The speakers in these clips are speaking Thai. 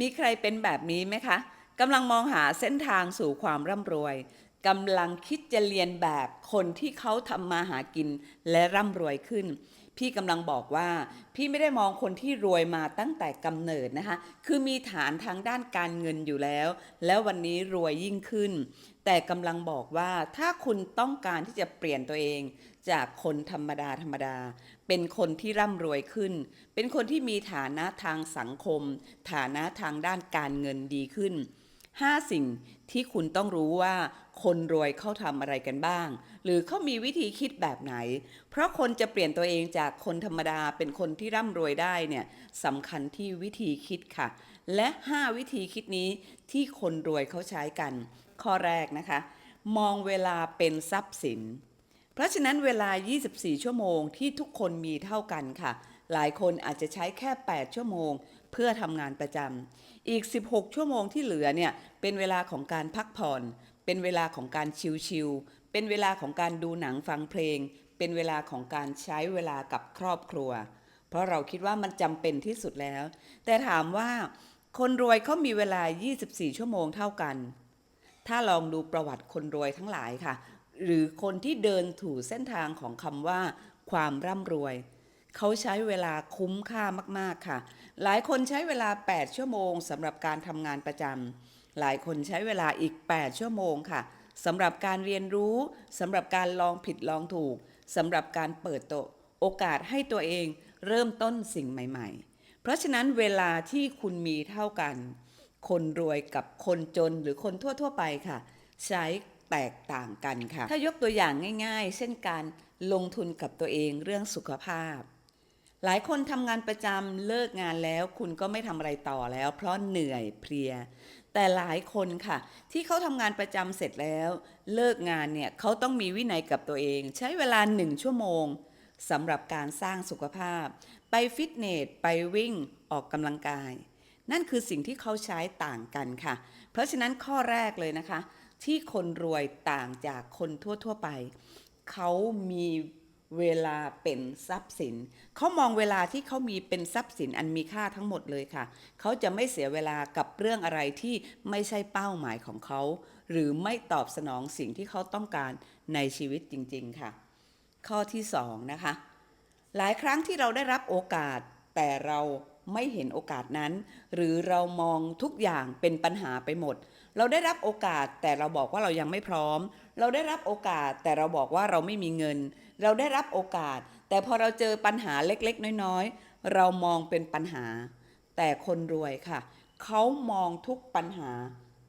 มีใครเป็นแบบนี้ไหมคะกำลังมองหาเส้นทางสู่ความร่ำรวยกำลังคิดจะเรียนแบบคนที่เขาทำมาหากินและร่ำรวยขึ้น พี่กำลังบอกว่า พี่ไม่ได้มองคนที่รวยมาตั้งแต่กำเนิดนะคะ คือมีฐานทางด้านการเงินอยู่แล้ว แล้ววันนี้รวยยิ่งขึ้น แต่กำลังบอกว่าถ้าคุณต้องการที่จะเปลี่ยนตัวเอง จากคนธรรมดาธรรมดา เป็นคนที่ร่ำรวยขึ้น เป็นคนที่มีฐานะทางสังคม ฐานะทางด้านการเงินดีขึ้น 5 สิ่งที่คุณต้องรู้ว่า คนรวยเขาทำอะไรกันบ้าง หรือเขามีวิธีคิดแบบไหน เพราะคนจะเปลี่ยนตัวเองจากคนธรรมดาเป็นคนที่ร่ำรวยได้เนี่ยสำคัญที่วิธีคิดค่ะ และ 5 วิธีคิดนี้ที่คนรวยเขาใช้กัน ข้อแรกนะคะ มองเวลาเป็นทรัพย์สิน เพราะฉะนั้นเวลา 24 ชั่วโมงที่ทุกคนมีเท่ากันค่ะ หลายคนอาจจะใช้แค่ 8 ชั่วโมงเพื่อทำงานประจำอีก 16 ชั่วโมงที่เหลือเนี่ยเป็นเวลาของการพักผ่อน เป็นเวลาของการชิลๆ เป็นเวลาของการดูหนังฟังเพลง เป็นเวลาของการใช้เวลากับครอบครัว เพราะเราคิดว่ามันจำเป็นที่สุดแล้ว แต่ถามว่าคนรวยเขามีเวลา 24 ชั่วโมงเท่ากัน ถ้าลองดูประวัติคนรวยทั้งหลายค่ะ หรือคนที่เดินถูเส้นทางของคำว่า ความร่ำรวยเขาใช้เวลาคุ้มค่ามาก ๆ ค่ะ หลายคนใช้เวลา 8 ชั่วโมงสำหรับการทำงานประจำ หลายคนใช้เวลาอีก 8 ชั่วโมงค่ะสำหรับการเรียนรู้สำหรับการลองผิดลองถูกสำหรับการเปิดโตะโอกาสให้ตัวเองเริ่มต้นสิ่งใหม่ ๆ เพราะฉะนั้นเวลาที่คุณมีเท่ากัน คนรวยกับคนจนหรือคนทั่ว ๆ ไปค่ะ ใช้แตกต่างกันค่ะ ถ้ายกตัวอย่างง่ายๆ เช่นการลงทุนกับตัวเองเรื่องสุขภาพ หลายคนทำงานประจำเลิกงานแล้ว คุณก็ไม่ทำอะไรต่อแล้ว เพราะเหนื่อยเพลีย แต่หลายคนค่ะ ที่เขาทำงานประจำเสร็จแล้ว เลิกงานเนี่ยเขาต้องมีวินัยกับตัวเอง ใช้เวลาหนึ่งชั่วโมงสำหรับการสร้างสุขภาพ ไปฟิตเนส ไปวิ่งออกกำลังกาย นั่นคือสิ่งที่เขาใช้ต่างกันค่ะ เพราะฉะนั้นข้อแรกเลยนะคะ ที่คนรวยต่างจากคนทั่ว ๆ ไป เขามี เวลาเป็นทรัพย์สิน เขามองเวลาที่เขามีเป็นทรัพย์สินอันมีค่าทั้งหมดเลยค่ะ เขาจะไม่เสียเวลากับเรื่องอะไรที่ไม่ใช่เป้าหมายของเขา หรือไม่ตอบสนองสิ่งที่เขาต้องการในชีวิตจริง ๆ ค่ะ ข้อที่สองนะคะ หลายครั้งที่เราได้รับโอกาส แต่เราไม่เห็นโอกาสนั้น หรือเรามองทุกอย่างเป็นปัญหาไปหมด เราได้รับโอกาสแต่เราบอกว่าเรายังไม่พร้อม เราได้รับโอกาสแต่เราบอกว่าเราไม่มีเงิน เราได้รับโอกาส แต่พอเราเจอปัญหาเล็กๆ น้อยๆ เรามองเป็นปัญหา แต่คนรวยค่ะ เขามองทุกปัญหา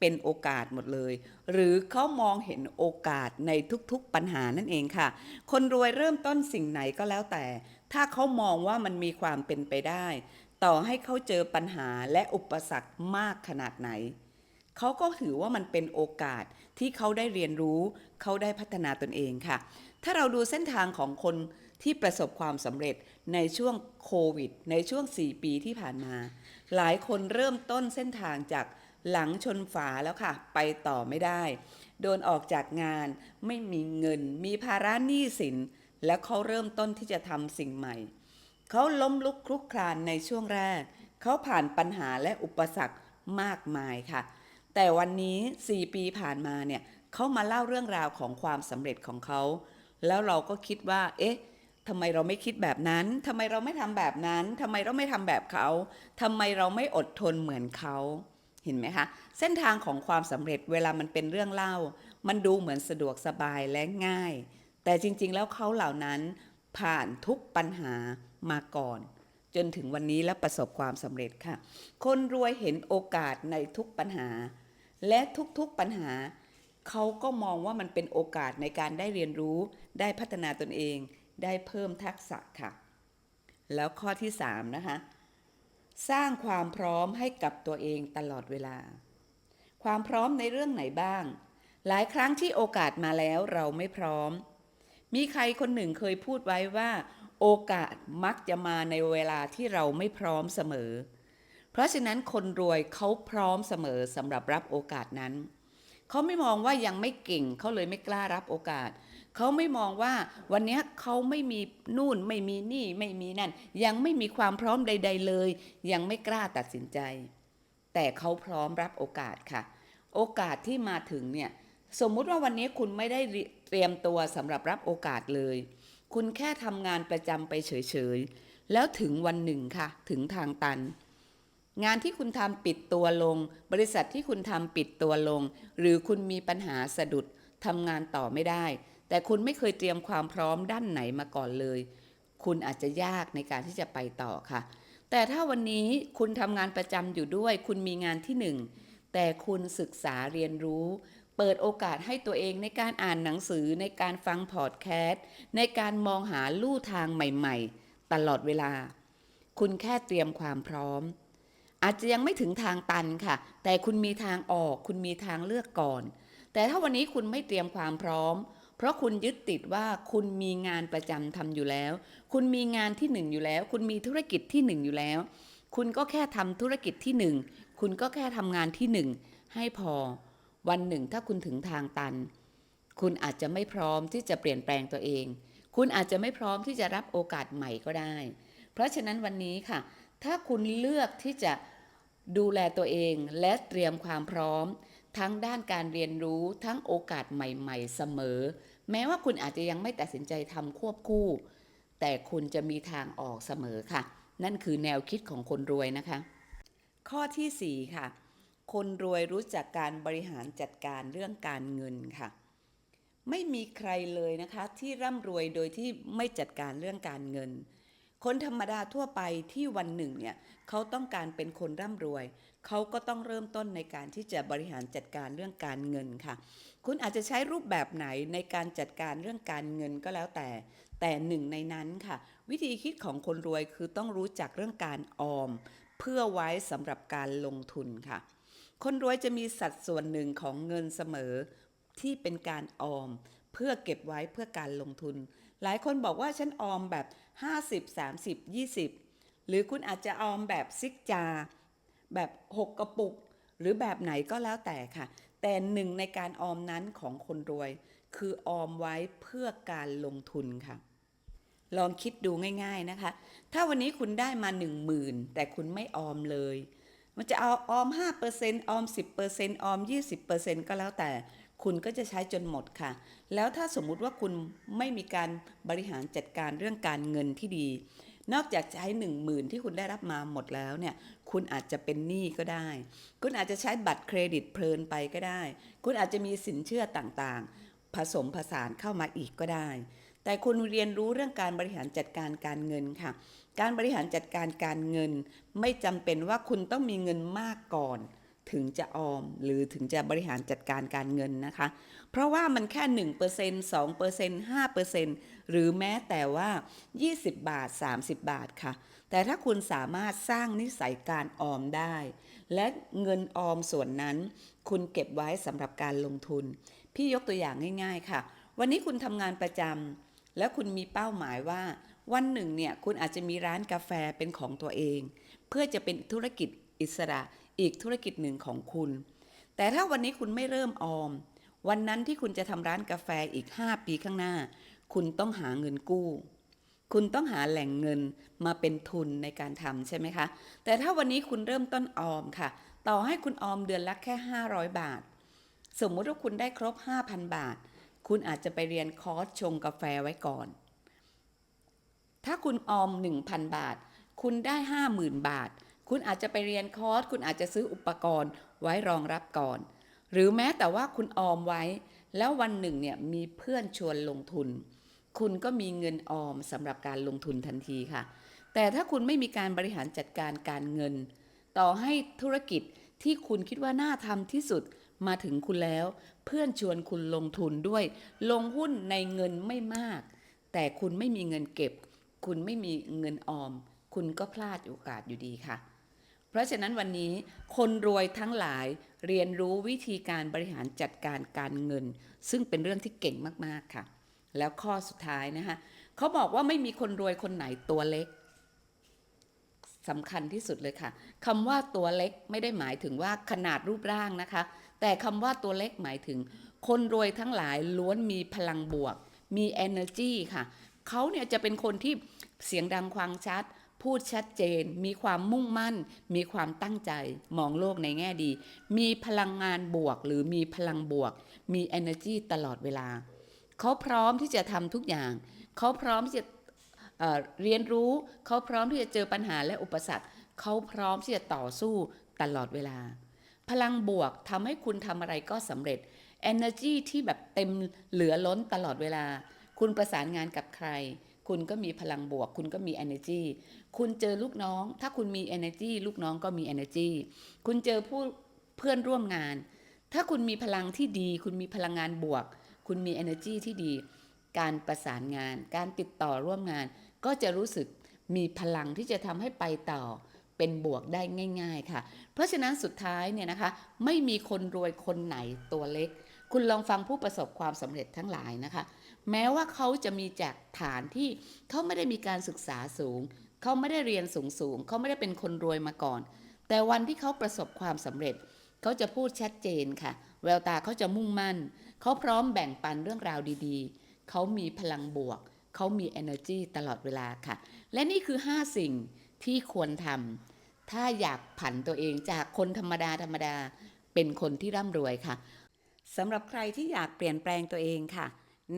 เป็นโอกาสหมดเลย หรือเขามองเห็นโอกาสในทุกๆปัญหานั่นเองค่ะ คนรวยเริ่มต้นสิ่งไหนก็แล้วแต่ ถ้าเขามองว่ามันมีความเป็นไปได้ ต่อให้เขาเจอปัญหาและอุปสรรคมากขนาดไหน เขาก็ถือว่ามันเป็นโอกาสที่เขาได้เรียนรู้ เขาได้พัฒนาตนเองค่ะ ถ้าเราดูเส้นทางของคนที่ประสบความสำเร็จในช่วงโควิด ในช่วง 4 ปีที่ผ่านมา หลายคนเริ่มต้นเส้นทางจากหลังชนฝาแล้วค่ะ ไปต่อไม่ได้ โดนออกจากงานไม่มีเงิน มีภาระหนี้สิน แล้วเขาเริ่มต้นที่จะทำสิ่งใหม่ เขาล้มลุกคลุกคลานในช่วงแรก เขาผ่านปัญหาและอุปสรรคมากมายค่ะ แต่วันนี้ 4 ปีผ่านมาเนี่ยเขามาเล่าเรื่องราวของความสำเร็จของเขา แล้วเราก็คิดว่า เอ๊ะทำไมเราไม่คิดแบบนั้น ทำไมเราไม่ทำแบบนั้น ทำไมเราไม่ทำแบบเขา ทำไมเราไม่อดทนเหมือนเขา เห็นไหมคะ เส้นทางของความสำเร็จเวลามันเป็นเรื่องเล่า มันดูเหมือนสะดวกสบายและง่าย แต่จริง ๆ แล้วเขาเหล่านั้นผ่านทุกปัญหามาก่อน จนถึงวันนี้และประสบความสำเร็จค่ะ คนรวยเห็นโอกาสในทุกปัญหา และทุกๆปัญหา เขาก็มองว่ามันเป็นโอกาสในการได้เรียนรู้ ได้พัฒนาตนเอง ได้เพิ่มทักษะค่ะ แล้วข้อที่ 3 นะคะ สร้างความพร้อมให้กับตัวเองตลอดเวลา ความพร้อมในเรื่องไหนบ้าง หลายครั้งที่โอกาสมาแล้วเราไม่พร้อม มีใครคนหนึ่งเคยพูดไว้ว่า โอกาสมักจะมาในเวลาที่เราไม่พร้อมเสมอ เพราะฉะนั้นคนรวยเขาพร้อมเสมอสำหรับรับโอกาสนั้น เขาไม่มองว่ายังไม่เก่งเขาเลยไม่กล้ารับโอกาส เขาไม่มองว่าวันนี้เขาไม่มีนู่นไม่มีนี่ไม่มีนั่น ยังไม่มีความพร้อมใด ๆ เลย ยังไม่กล้าตัดสินใจ แต่เขาพร้อมรับโอกาสค่ะ โอกาสที่มาถึงเนี่ยสมมุติว่าวันนี้คุณไม่ได้เตรียมตัวสำหรับรับโอกาสเลย คุณแค่ทำงานประจำไปเฉยๆ แล้วถึงวันหนึ่งค่ะ ถึงทางตัน งานที่คุณทำปิดตัวลง บริษัทที่คุณทำปิดตัวลง หรือคุณมีปัญหาสะดุดทำงานต่อไม่ได้ แต่คุณไม่เคยเตรียมความพร้อมด้านไหนมาก่อนเลย คุณอาจจะยากในการที่จะไปต่อค่ะ แต่ถ้าวันนี้คุณทำงานประจำอยู่ด้วย คุณมีงานที่หนึ่งแต่คุณศึกษาเรียนรู้ เปิดโอกาสให้ตัวเองในการอ่านหนังสือในการฟังพอดแคสต์ในการมองหาลู่ทางใหม่ๆ ตลอดเวลา คุณแค่เตรียมความพร้อม อาจจะยังไม่ถึงทางตันค่ะ แต่คุณมีทางออก คุณมีทางเลือกก่อน แต่ถ้าวันนี้คุณไม่เตรียมความพร้อม เพราะคุณยึดติดว่าคุณมีงานประจำทำอยู่แล้ว คุณมีงานที่หนึ่งอยู่แล้ว คุณมีธุรกิจที่หนึ่งอยู่แล้ว คุณก็แค่ทำธุรกิจที่หนึ่งคุณก็แค่ทำงานที่หนึ่งให้พอ วันหนึ่งถ้าคุณถึงทางตัน คุณอาจจะไม่พร้อมที่จะเปลี่ยนแปลงตัวเอง คุณอาจจะไม่พร้อมที่จะรับโอกาสใหม่ก็ได้ เพราะฉะนั้นวันนี้ค่ะ ถ้าคุณเลือกที่จะดูแลตัวเองและเตรียมความพร้อม ทั้งด้านการเรียนรู้ทั้งโอกาสใหม่ ๆ เสมอ แม้ว่าคุณอาจจะยังไม่ตัดสินใจทำควบคู่ แต่คุณจะมีทางออกเสมอค่ะ นั่นคือแนวคิดของคนรวยนะคะ ข้อที่ 4 ค่ะ คนรวยรู้จักการบริหารจัดการเรื่องการเงินค่ะ ไม่มีใครเลยนะคะที่ร่ำรวยโดยที่ไม่จัดการเรื่องการเงิน คนธรรมดาทั่วไปที่วันหนึ่งเนี่ยเขาต้องการเป็นคนร่ำรวย เขาก็ต้องเริ่มต้นในการที่จะบริหารจัดการเรื่องการเงินค่ะ คุณอาจจะใช้รูปแบบไหนในการจัดการเรื่องการเงินก็แล้วแต่ แต่หนึ่งในนั้นค่ะ วิธีคิดของคนรวยคือต้องรู้จักเรื่องการออม เพื่อไว้สำหรับการลงทุนค่ะ คนรวยจะมีสัดส่วนหนึ่งของเงินเสมอที่เป็นการออม เพื่อเก็บไว้เพื่อการลงทุน หลายคนบอกว่าฉันออมแบบ 50 30 20 หรือคุณอาจจะออมแบบซิกจา แบบ 6 กระปุก หรือแบบไหนก็แล้วแต่ค่ะ แต่หนึ่งในการออมนั้นของคนรวย คือออมไว้เพื่อการลงทุนค่ะ ลองคิดดูง่าย ๆนะคะ ถ้าวันนี้คุณได้มา 1 0,000 แต่คุณไม่ออมเลย มันจะเอาออม 5%ออม 10%ออม 20%ก็แล้วแต่ คุณก็จะใช้จนหมดค่ะ แล้วถ้าสมมุติว่าคุณไม่มีการบริหารจัดการเรื่องการเงินที่ดี นอกจากใช้หนึ่งหมื่นที่คุณได้รับมาหมดแล้วเนี่ย คุณอาจจะเป็นหนี้ก็ได้ คุณอาจจะใช้บัตรเครดิตเพลินไปก็ได้ คุณอาจจะมีสินเชื่อต่างๆ ผสมผสานเข้ามาอีกก็ได้ แต่คุณเรียนรู้เรื่องการบริหารจัดการการเงินค่ะ การบริหารจัดการการเงิน ไม่จำเป็นว่าคุณต้องมีเงินมากก่อน ถึงจะออมหรือถึงจะบริหารจัดการการเงินนะคะ เพราะว่ามันแค่ 1% 2% 5%หรือแม้แต่ว่า 20 บาท 30 บาทค่ะ แต่ถ้าคุณสามารถสร้างนิสัยการออมได้ และเงินออมส่วนนั้น คุณเก็บไว้สำหรับการลงทุน พี่ยกตัวอย่างง่าย ๆ ค่ะ วันนี้คุณทำงานประจำแล้วคุณมีเป้าหมายว่าวันหนึ่งเนี่ยคุณอาจจะมีร้านกาแฟเป็นของตัวเอง เพื่อจะเป็นธุรกิจอิสระอีกธุรกิจหนึ่งของคุณ แต่ถ้าวันนี้คุณไม่เริ่มออม วันนั้นที่คุณจะทำร้านกาแฟอีก 5 ปีข้างหน้า คุณต้องหาเงินกู้ คุณต้องหาแหล่งเงินมาเป็นทุนในการทำใช่ไหมคะ แต่ถ้าวันนี้คุณเริ่มต้นออมค่ะ ต่อให้คุณออมเดือนละแค่ 500 บาท สมมุติว่าคุณได้ครบ 5,000 บาท คุณอาจจะไปเรียนคอร์สชงกาแฟไว้ก่อน ถ้าคุณออม 1,000 บาท คุณได้ 50,000 บาท คุณอาจจะไปเรียนคอร์ส คุณอาจจะซื้ออุปกรณ์ไว้รองรับก่อน หรือแม้แต่ว่าคุณออมไว้ แล้ววันหนึ่งเนี่ยมีเพื่อนชวนลงทุน คุณก็มีเงินออมสำหรับการลงทุนทันทีค่ะ แต่ถ้าคุณไม่มีการบริหารจัดการการเงิน ต่อให้ธุรกิจที่คุณคิดว่าน่าทำที่สุดมาถึงคุณแล้ว เพื่อนชวนคุณลงทุนด้วย ลงหุ้นในเงินไม่มาก แต่คุณไม่มีเงินเก็บ คุณไม่มีเงินออม คุณก็พลาดโอกาสอยู่ดีค่ะ เพราะฉะนั้นวันนี้คนรวยทั้งหลายเรียนรู้วิธีการบริหารจัดการการเงิน ซึ่งเป็นเรื่องที่เก่งมากๆค่ะ แล้วข้อสุดท้ายนะคะเขาบอกว่าไม่มีคนรวยคนไหนตัวเล็กสำคัญที่สุดเลยค่ะคำว่าตัวเล็กไม่ได้หมายถึงว่าขนาดรูปร่างนะคะ แต่คำว่าตัวเล็กหมายถึง คนรวยทั้งหลายล้วนมีพลังบวก มี energy ค่ะ เขาเนี่ยจะเป็นคนที่เสียงดังควางชัด พูดชัดเจน มีความมุ่งมั่น มีความตั้งใจ มองโลกในแง่ดี มีพลังงานบวก หรือมีพลังบวก มี energy ตลอดเวลา เขาพร้อมที่จะทำทุกอย่าง เขาพร้อมที่จะเเรียนรู้ เขาพร้อมที่จะเจอปัญหาและอุปสรรค เขาพร้อมที่จะต่อสู้ตลอดเวลา พลังบวกทำให้คุณทำอะไรก็สำเร็จ energy ที่แบบเต็มเหลือล้นตลอดเวลา คุณประสานงานกับใคร คุณก็มีพลังบวก คุณก็มี energy คุณเจอลูกน้อง ถ้าคุณมี energy ลูกน้องก็มี energy คุณเจอผู้เพื่อนร่วมงาน ถ้าคุณมีพลังที่ดี คุณมีพลังงานบวก คุณมี energy ที่ดี การประสานงาน การติดต่อร่วมงาน ก็จะรู้สึกมีพลังที่จะทำให้ไปต่อเป็นบวกได้ง่าย ๆ ค่ะ เพราะฉะนั้นสุดท้ายเนี่ยนะคะ ไม่มีคนรวยคนไหนตัวเล็ก คุณลองฟังผู้ประสบความสำเร็จทั้งหลายนะคะ แม้ว่าเขาจะมีจากฐานที่เขาไม่ได้มีการศึกษาสูง เขาไม่ได้เรียนสูงสูง เขาไม่ได้เป็นคนรวยมาก่อน แต่วันที่เขาประสบความสำเร็จ เขาจะพูดชัดเจนค่ะ แววตาเขาจะมุ่งมั่น เขาพร้อมแบ่งปันเรื่องราวดีๆ เขามีพลังบวก เขามี energy ตลอดเวลาค่ะ และนี่คือ 5 สิ่งที่ควรทำ ถ้าอยากผันตัวเองจากคนธรรมดาธรรมดา เป็นคนที่ร่ำรวยค่ะสำหรับใครที่อยากเปลี่ยนแปลงตัวเองค่ะ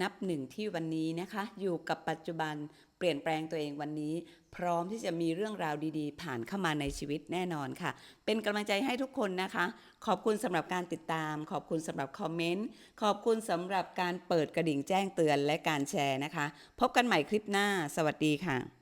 นับหนึ่งที่วันนี้นะคะ อยู่กับปัจจุบันเปลี่ยนแปลงตัวเองวันนี้ พร้อมที่จะมีเรื่องราวดีๆ ผ่านเข้ามาในชีวิตแน่นอนค่ะ เป็นกำลังใจให้ทุกคนนะคะ ขอบคุณสำหรับการติดตาม ขอบคุณสำหรับคอมเมนต์ขอบคุณสำหรับการเปิดกระดิ่งแจ้งเตือนและการแชร์นะคะ พบกันใหม่คลิปหน้า สวัสดีค่ะ